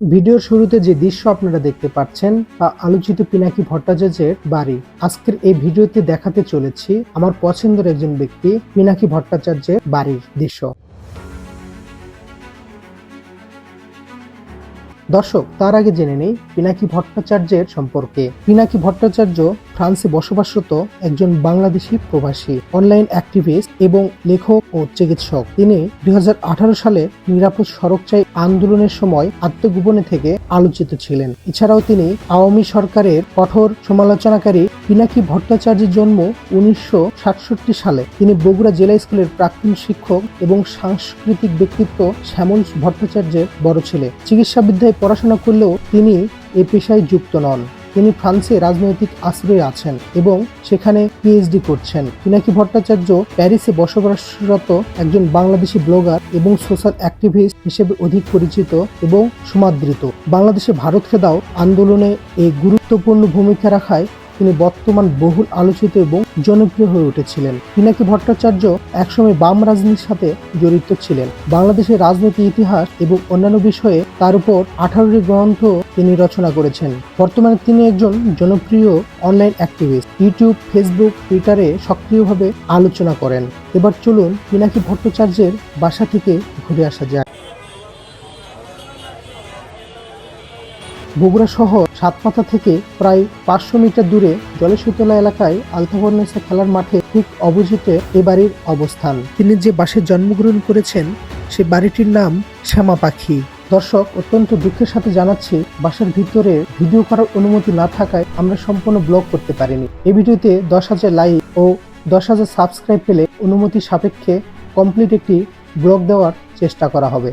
ভিডিওর শুরুতে যে দৃশ্য আপনারা দেখতে পাচ্ছেন তা আলোচিত পিনাকি ভট্টাচার্যের বাড়ি। আজকের এই ভিডিওতে দেখাতে চলেছি আমার পছন্দের একজন ব্যক্তি, পিনাকি ভট্টাচার্যের বাড়ির দৃশ্য। দর্শক, তার আগে জেনে নেই পিনাকি ভট্টাচার্যের সম্পর্কে। পিনাকি ভট্টাচার্য ফ্রান্সে বসবাসরত একজন বাংলাদেশি প্রবাসী, অনলাইন অ্যাক্টিভিস্ট এবং লেখক ও চিকিৎসক। তিনি দুই হাজার আঠারো সালে নিরাপদ সড়ক চাই আন্দোলনের সময় আত্মগোপনে থেকে আলোচিত ছিলেন। এছাড়াও তিনি আওয়ামী সরকারের কঠোর সমালোচনাকারী পিনাকি ভট্টাচার্যের জন্ম উনিশশো সাতষট্টি সালে। তিনি বগুড়া জেলা স্কুলের প্রাক্তন শিক্ষক এবং সাংস্কৃতিক ব্যক্তিত্ব শ্যামল ভট্টাচার্যের বড় ছেলে। চিকিৎসাবিদ্যায় পড়াশোনা করলেও তিনি এ পেশায় যুক্ত নন। তিনি ফ্রান্সে রাজনৈতিক আশ্রয়ে আছেন এবং সেখানে পিএইচডি করছেন। পিনাকি ভট্টাচার্য প্যারিসে বসবাসরত একজন বাংলাদেশি ব্লগার এবং সোশ্যাল অ্যাক্টিভিস্ট হিসেবে অধিক পরিচিত এবং সমাদৃত। বাংলাদেশে ভারত খেদাও আন্দোলনে এই গুরুত্বপূর্ণ ভূমিকা রাখায় তিনি বর্তমান বহুল আলোচিত এবং জনপ্রিয় হয়ে উঠেছিলেন। পিনাকি ভট্টাচার্য একসময় বাম রাজনীতির সাথে জড়িত ছিলেন। বাংলাদেশের রাজনৈতিক ইতিহাস এবং অন্যান্য বিষয়ে তার উপর আঠারোটি গ্রন্থ তিনি রচনা করেছেন। বর্তমানে তিনি একজন জনপ্রিয় অনলাইন অ্যাক্টিভিস্ট। ইউটিউব, ফেসবুক, টুইটারে সক্রিয়ভাবে আলোচনা করেন। এবার চলুন পিনাকি ভট্টাচার্যের বাসা থেকে ঘুরে আসা যাক। বগুড়া শহর সাতমাথা থেকে প্রায় পাঁচশো মিটার দূরে জলেশীতলা এলাকায় আলতাবর্নেসা খেলার মাঠে ঠিক অপোজিটে এ বাড়ির অবস্থান। তিনি যে বাসে জন্মগ্রহণ করেছেন, সে বাড়িটির নাম শ্যামা পাখি। দর্শক, অত্যন্ত দুঃখের সাথে জানাচ্ছি, বাসার ভিতরে ভিডিও করার অনুমতি না থাকায় আমরা সম্পূর্ণ ব্লগ করতে পারিনি। এই ভিডিওতে দশ হাজার লাইক ও দশ হাজার সাবস্ক্রাইব পেলে অনুমতি সাপেক্ষে কমপ্লিট একটি ব্লগ দেওয়ার চেষ্টা করা হবে।